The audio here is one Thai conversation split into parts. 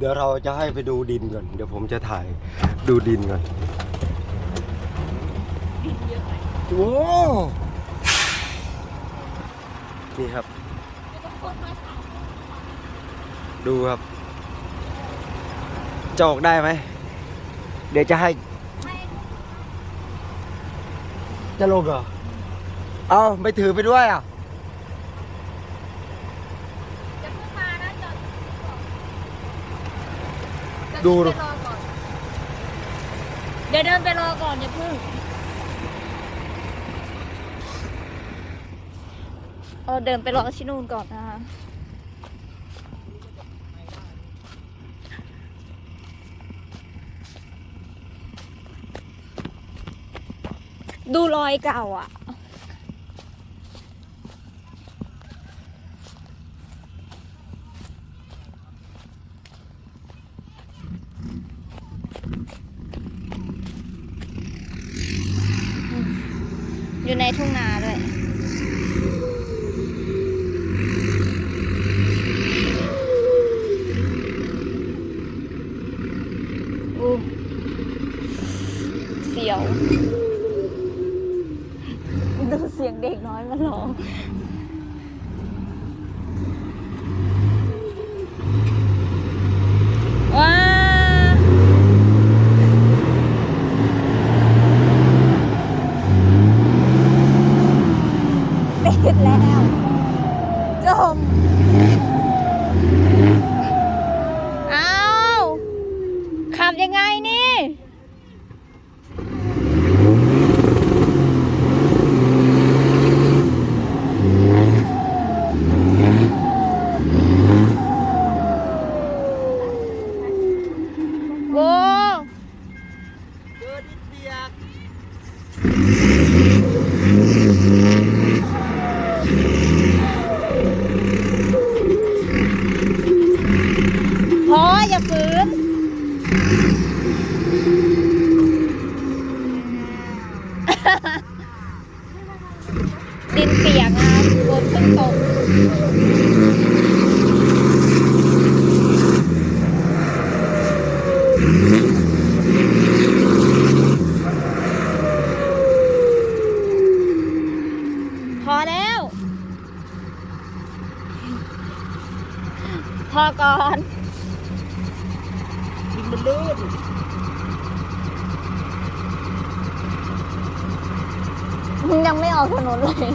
เดี๋ยวเราจะให้ไปดูดินก่อน เดี๋ยวผมจะถ่ายดูดินก่อนดินเยอะไหมโอ้นี่ครับ ดูครับ จะออกได้ไหม เดี๋ยวจะให้ จะลงเหรอ เอาไม่ถือไปด้วยอะจะเพิ่งมานะจอด ดูเยวไปรอก่อนเดี๋ยวเดินไปรอก่อนอย่าเพิ่งเออเดินไปรอที่นู่นก่อนนะคะดูรอยเก่าอะ อยู่ในทุ่งนาด้วยอู้เสียว ดูเสียงเด็กน้อยมันร้อง ว้า ติดแล้ว จม อ้าวขับยังไงนี่ โว้ เจอดินเปียก พออย่าฝืน ดินเปียกนะฝนเพิ่งตก พอแล้ว พอก่อน ดินมัน ลื่นมึงยังไม่ออกถนนเลย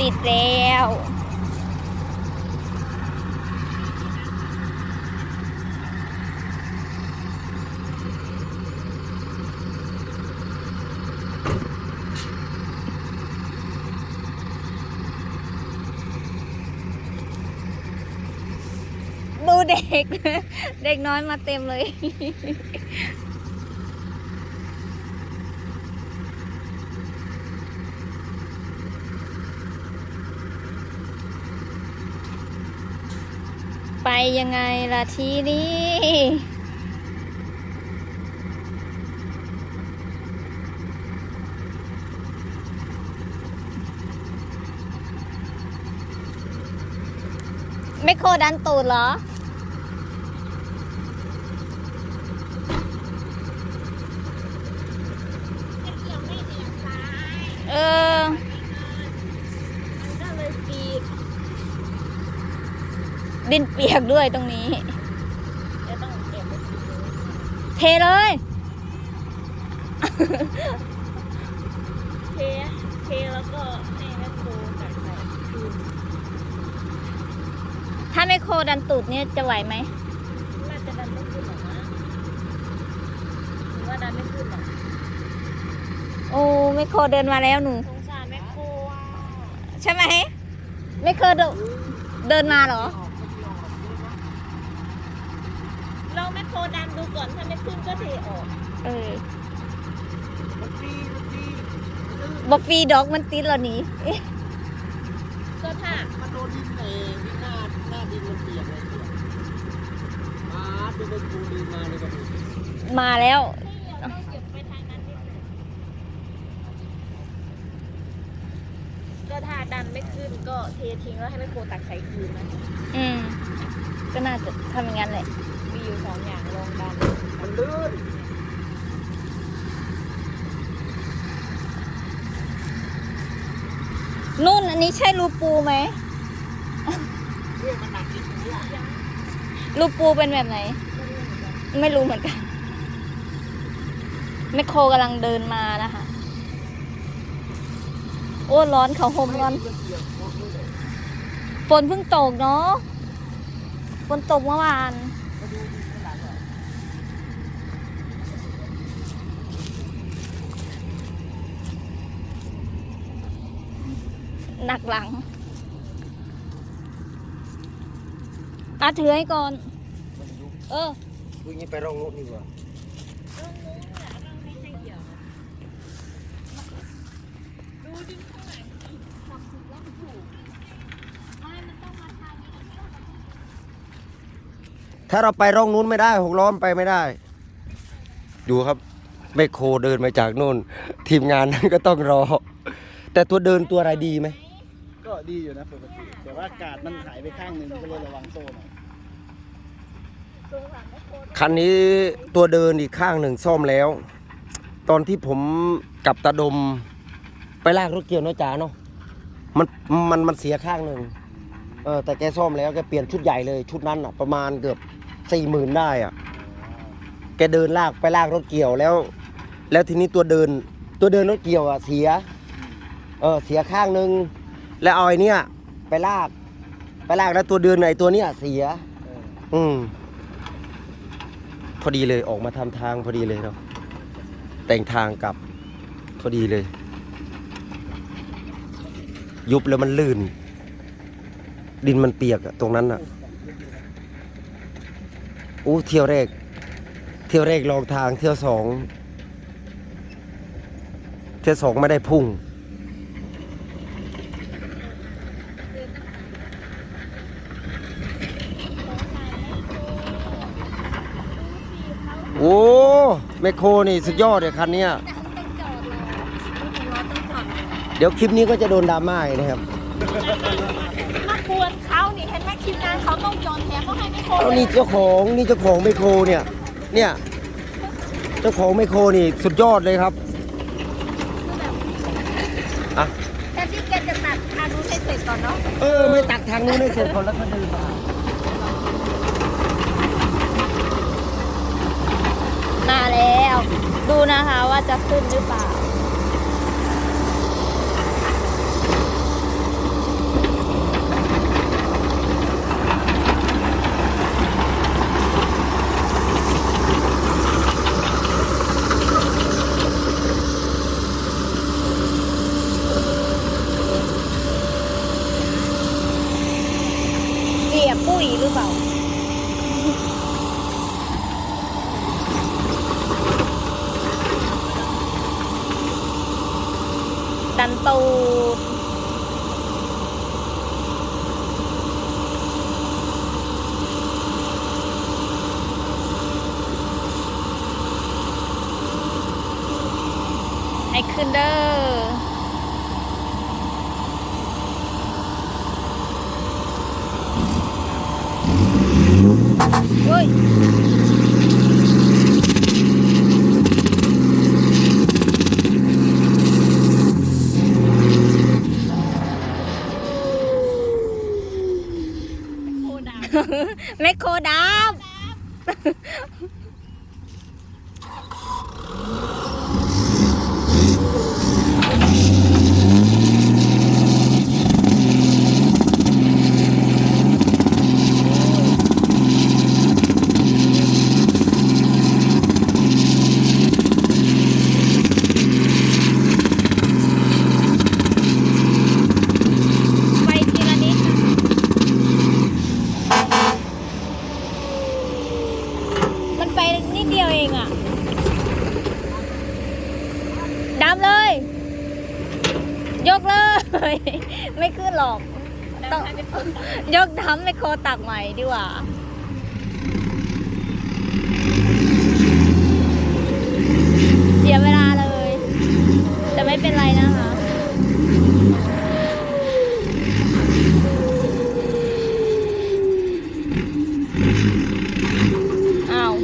ติดแล้ว ดู เด็ก เด็กน้อยมาเต็มเลย ไปยังไงล่ะทีนี้ไม่โคดันตูดเหรอ ออก็เลยปีกดินเปียกด้วยตรงนี้ จะต้องเก็บไว้ปีกเลยเทเลย เทเทแล้วก็ให้แม่ครูตัดใส่คืนถ้าไม่โคดันตูดเนี่ยจะไหวไหมน่าจะดันไม่ขึ้นหรอกนะหรือว่าดันไม่ขึ้นหรอก โอ้ไม่โคเดินมาแล้วหนู สงสารแม่ครูอะใช่ไหมไม่เคยเดินเดินมาเหรอ ลองแม่ครูดันดูก่อนถ้าไม่ขึ้นก็เทออกเออมันฟรีมันฟรีบอกฟรีดอกมันติดแล้วหนี้ก็ถ้ามันโดนดินเองที่หน้าหน้าดินมันเปียกเลยเปียกมาดูเป็นปูดินมาเลยกันมาแล้ว ต้องเก็บไปทางนั้นนิดนึง ก็ถ้าดันไม่ขึ้นก็เททิ้งแล้วให้แม่โคตักใส่คืนนะอืม ก็น่าจะทำอย่างนั้นแหละ มีอยู่สองอย่างลองดันมันลื่นนุ่นอันนี้ใช่รูปูไหมเนี่ยมันหนักจริงเนี่ยรูปูเป็นแบบไหน ไม่รู้เหมือนกันแมคโครกำลังเดินมานะคะ โอ้ร้อนเขาห่มร้อนฝนเพิ่งตกเนาะฝนตกเมื่อวานหนักหลังอาถือให้ก่อน เออดูงี้ไปร่องนู้นดีกว่า ถ้าเราไปร่องนู้นไม่ได้หกล้อมไปไม่ได้ ดูครับแมคโครเดินมาจากนู่น ทีมงานนั้นก็ต้องรอ แต่ตัวเดินตัวอะไรดีไหมก็ดีอยู่นะปกติแต่ว่ากาดมันหายไปข้างหนึ่งก็เลยระวังโซ่หน่อยคันนี้ตัวเดินอีกข้างหนึ่งซ่อมแล้ว ตอนที่ผมกับตาดมไปลากรถเกี่ยวเนาะจ๋าเนาะมันมันมันเสียข้างหนึ่งเออแต่แกซ่อมแล้วแกเปลี่ยนชุดใหญ่เลย ชุดนั้นอะประมาณเกือบ สี่หมื่นได้อะ แกเดินลากไปลากรถเกี่ยวแล้ว แล้วทีนี้ตัวเดิน ตัวเดินรถเกี่ยวอะเสีย เออเสียข้างหนึ่งแล้วเอาไอ้เนี่ย ไปลาก ไปลากแล้วตัวเดินไอ้ตัวเนี้ยเสียเอออืมพอดีเลยออกมาทำทางพอดีเลยเนาะแต่งทางกลับ พอดีเลย ยุบแล้วมันลื่น ดินมันเปียกอะตรงนั้นอะ อู้เที่ยวแรก เที่ยวแรกลองทางเที่ยวสองเที่ยวสองไม่ได้พุ่ง โอ้แมคโครนี่สุดยอดเลยคันนี้เดี๋ยวคลิปนี้ก็จะโดนดราม่าอีกนะครับ มากวนเขานี่เห็นไหม ทีมงานเขาต้องจอนแถมเขาให้แม่โคเอานี่เจ้าของนี่เจ้าของไมโครเนี่ย เนี่ย เจ้าของไมโครนี่สุดยอดเลยครับอะแต่ที่แกจะตัดทางนู้นให้เสร็จก่อนเนาะเออไม่ตักทางนู้นให้เสร็จก่อนแล้วก็เดินมามาแล้ว ดูนะคะว่าจะขึ้นหรือเปล่า แบบปุ๋ยหรือเปล่าดันตูดให้ขึ้นเด้อ เามเลย ยกเลย ไม่ขึ้นหรอก ต้องยกทำไมโครตักใหม่ดีกว่าเสียเวลาเลย แต่ไม่เป็นไรนะคะอ้าว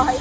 ้อย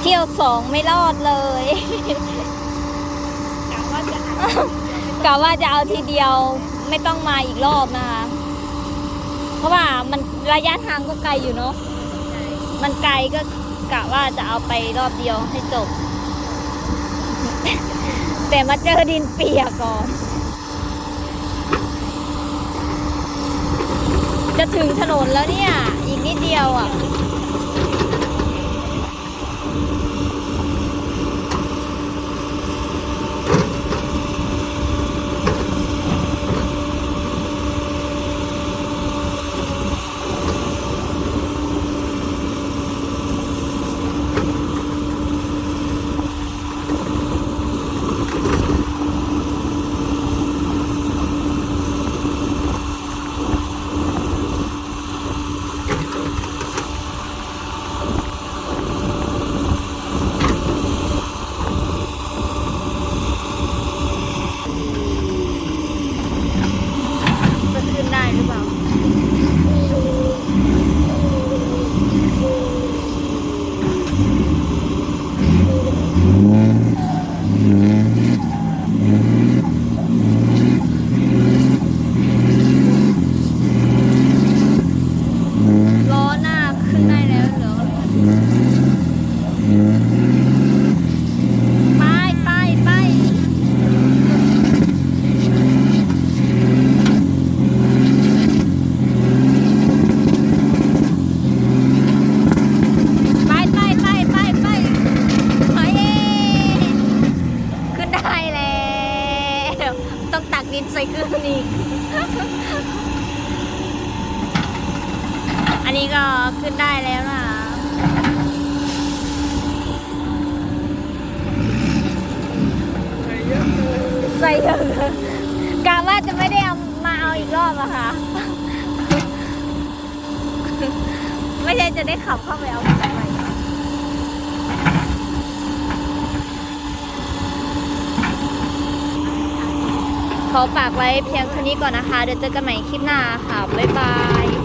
เที่ยวสองไม่รอดเลยกะว่าจะกะว่าจะเอาทีเดียวไม่ต้องมาอีกรอบนะคะ เพราะว่ามันระยะทางก็ไกลอยู่เนาะ มันไกลก็กะว่าจะเอาไปรอบเดียวให้จบ แต่มาเจอดินเปียกก่อน จะถึงถนนแล้วเนี่ย อีกนิดเดียวอะขึ้นได้หรือเปล่า ล้อหน้าขึ้นได้แล้วเหรอ ไปไปไป ไปไปไปไปไปไปเย้ขึ้นได้แล้ว ต้องตักดินใส่เครื่องอีก อันนี้ก็ขึ้นได้แล้วนะคะ ใส่เยอะกะว่าจะไม่ได้เอามาเอาอีกรอบอะค่ะ ไม่ใช่จะได้ขับเข้าไปเอาไปขอฝากไว้เพียงเท่านี้ก่อนนะคะ เดี๋ยวเจอกันใหม่คลิปหน้าค่ะ บ๊ายบาย